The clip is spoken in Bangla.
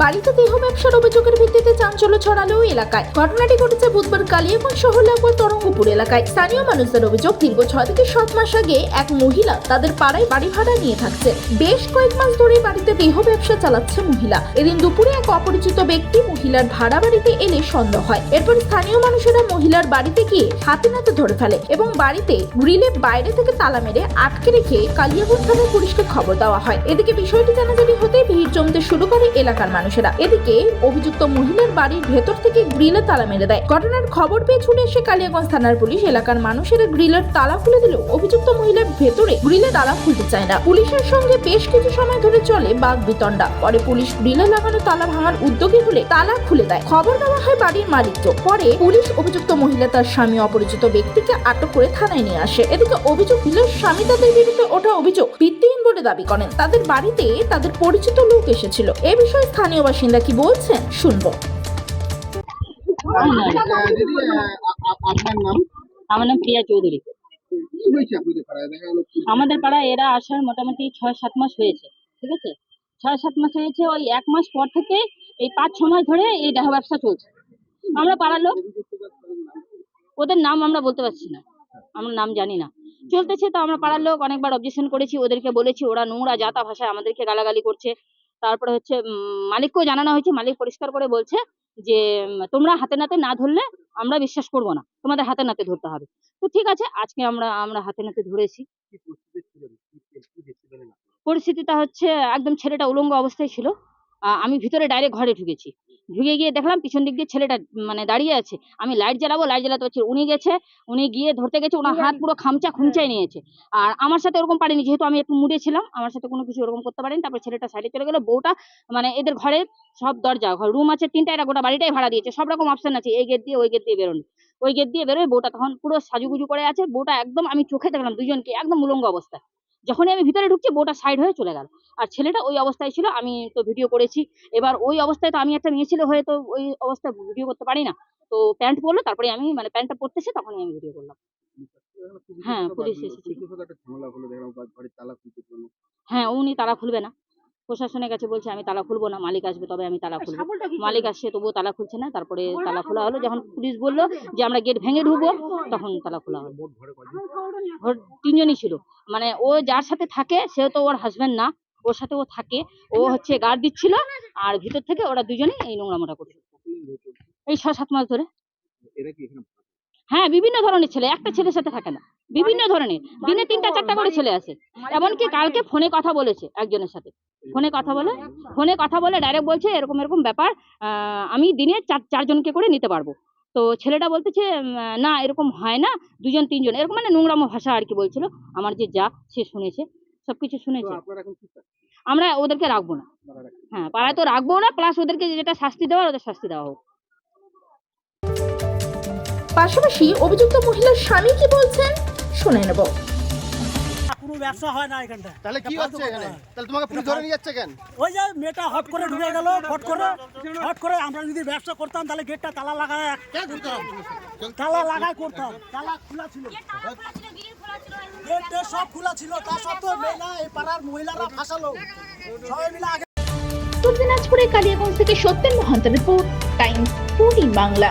বাড়িতে দেহ ব্যবসার অভিযোগের ভিত্তিতে চাঞ্চল্য ছড়ালো এলাকায়। ঘটনাটি ঘটেছে বুধবার কালিয়াগঞ্জ শহর লাগোয়া তরঙ্গপুর এলাকায়। স্থানীয় মানুষদের অভিযোগ, দীর্ঘ ছয় থেকে সাত মাস আগে এক মহিলা তাদের পাড়ায় বাড়ি ভাড়া নিয়ে থাকছে। বেশ কয়েক মাস ধরে বাড়িতে দেহ ব্যবসা চালাচ্ছে মহিলা। এদিন দুপুরে এক অপরিচিত ব্যক্তি মহিলার ভাড়া বাড়িতে এলে সন্দেহ হয়। এরপর স্থানীয় মানুষেরা মহিলার বাড়িতে গিয়ে হাতে নাতে ধরে ফেলে এবং বাড়িতে গ্রিলে বাইরে থেকে তালা মেরে আটকে রেখে কালিয়াগঞ্জ থানার পুলিশকে খবর দেওয়া হয়। এদিকে বিষয়টি জানাজানি হতে ভিড় জমতে শুরু করে এলাকার মানুষেরা। এদিকে অভিযুক্ত মহিলার বাড়ির ভেতর থেকে গ্রিলে তালা মেরে দেয়। ঘটনার খবর পেয়ে ছুটে এসে কালিয়াগঞ্জ থানার পুলিশ এলাকার মানুষেরা গ্রিলের তালা খুলে দিলেও অভিযুক্ত মহিলার ভেতরে গ্রিলে তালা খুলতে চায় না। পুলিশের সঙ্গে বেশ কিছু সময় ধরে চলে বাঘ বিতণ্ডা। পরে পুলিশ গ্রিলে লাগানো তালা ভাঙার উদ্যোগী হলে তালা খুলে দেয়। খবর দেওয়া হয় বাড়ির মালিককে। পরে পুলিশ অভিযুক্ত মহিলা তার স্বামী অপরিচিত ব্যক্তিকে আটক করে থানায় নিয়ে আসে। এদিকে অভিযোগ দিলে স্বামী তাদের বিরুদ্ধে ওঠা অভিযোগ ভিত্তিহীন বলে দাবি করেন। তাদের বাড়িতে তাদের পরিচিত লোক এসেছিল। এ বিষয়ে স্থানীয় বাসিন্দা কি বলছেন? শুনব। আমার নাম প্রিয়া চৌধুরী। আমাদের পাড়ায় এরা আসার মোটামুটি ছয় সাত মাস হয়েছে, ঠিক আছে? ছয় সাত মাস হয়েছে, ওই এক মাস পর থেকে এই পাঁচ ছ মাস ধরে এই দেহ ব্যবসা চলছে। আমরা পাড়ার লোক, ওদের নাম আমরা বলতে পারছি না, আমরা নাম জানি না। চলতেছে তো আমরা পাড়ার লোক অনেকবার অবজেকশন করেছি, ওদেরকে বলেছি, ওরা নোংরা জাতা ভাষায় আমাদেরকে গালাগালি করছে। তারপরে হচ্ছে মালিককেও জানানো হয়েছে মালিক পরিষ্কার করে বলছে যে তোমরা হাতে নাতে না ধরলে আমরা বিশ্বাস করব না তোমাদের হাতে নাতে ধরতে হবে। তো ঠিক আছে আজকে আমরা আমরা হাতে নাতে ধরেছি। পরিস্থিতিটা হচ্ছে একদম ছেলেটা উলঙ্গ অবস্থায় ছিল। আহ, আমি ভিতরে ডাইরেক্ট ঘরে ঢুকেছি। ঢুকে গিয়ে দেখলাম পিছন দিক দিয়ে ছেলেটা মানে দাঁড়িয়ে আছে। আমি লাইট জ্বালাবো লাইট জ্বালাতে পারছি উনি গেছে, উনি গিয়ে ধরতে গেছে, ওনার হাত পুরো খামচা খুমচাই নিয়েছে। আর আমার সাথে ওরকম পারিনি, যেহেতু আমি একটু মুড়ে ছিলাম, আমার সাথে কোনো কিছু ওরকম করতে পারিনি। তারপর ছেলেটা সাইডে চলে গেলো, বউটা মানে এদের ঘরে সব দরজা, ঘর রুম আছে তিনটা এরা গোটা বাড়িটাই ভাড়া দিয়েছে। সব রকম অপশন আছে, এই গেট দিয়ে, ওই গেট দিয়ে বেরোনো। ওই গেট দিয়ে বেরোয়, বউটা তখন পুরো সাজুগুজু করে আছে। বউটা একদম, আমি চোখে দেখলাম দুজনকে, একদম উলঙ্গ অবস্থায়। যখনই আমি ভিতরে ঢুকছি বউটা সাইড হয়ে চলে গেল। আর ছেলেটা ওই অবস্থায় ছিল আমি তো ভিডিও করেছি। এবার ওই অবস্থায় তো আমি একটা মেয়ে ছেলে হয়ে তো ওই অবস্থায় ভিডিও করতে পারি না। তো প্যান্ট পরলো তারপরে আমি মানে প্যান্টটা পরতেছে তখনই আমি ভিডিও করলাম। হ্যাঁ, পুলিশ এসেছিল। হ্যাঁ উনি তালা খুলবে না। প্রশাসনের কাছে বলছে আমি তালা খুলবো না মালিক আসবে তবে আমি তালা খুলবো। মালিক আসছে তবুও তালা খুলছে না তারপরে তালা খোলা হলো। যখন পুলিশ বলল যে আমরা গেট ভেঙে ঢুকবো তখন তালা খোলা হলো। মোট ঘরে তিনজনই ছিল। মানে ও যার সাথে থাকে সেও তো ওর হাজব্যান্ড না। ওর সাথে ও থাকে। ও হচ্ছে গার্ড দিচ্ছিল আর ভিতর থেকে ওরা দুজনেই এই নোংরামোটা করছে। কতদিন ধরে চলছে? এই ছ সাত মাস ধরে। এরা কি এখানে হ্যাঁ বিভিন্ন ধরনের ছেলে একটা ছেলের সাথে থাকে না। বিভিন্ন ধরনের দিনে তিনটা চারটা করে ছেলে আসে এমনকি কালকে ফোনে কথা বলেছে একজনের সাথে। ফোনে কথা বলে ফোনে কথা বলে ডাইরেক্ট বলছে এরকম এরকম ব্যাপার আমি দিনে চার চারজনকে করে নিতে পারব। তো ছেলেটা বলতেছে না এরকম হয় না দুজন তিনজন এরকম মানে নোংরামো ভাষা আর কি বলছিল। আমার যে যা সে শুনেছে সবকিছু শুনেছে? আমরা ওদেরকে রাখব না। হ্যাঁ পাড়ায় তো রাখব না প্লাস ওদেরকে যেটা শাস্তি দেওয়ার ওদের শাস্তি দেওয়া হোক। পাশাপাশি অভিযুক্ত মহিলার স্বামী কি বলছেন? শুনে নেব। কোনো ব্যবসা হয় না এখানটা। তাহলে কি হচ্ছে এখানে? তাহলে তোমাকে পুলিশ ধরে নিয়ে যাচ্ছে কেন? ওই যে মেয়েটা হট করে ঢুকে গেল ফট করে হট করে আমরা যদি ব্যবসা করতাম তাহলে গেটটা তালা লাগায় তালা লাগায় করতাম তালা খোলা ছিল। গেট সব খোলা ছিল তা সত্ত্বেও মেয়েরা এই পাড়ার মহিলারা ফাঁসালো। সবাই মিলে আগে উত্তর দিনাজপুরের কালিয়াগঞ্জ থেকে Satyen Mahanta report time fourteen Bangla.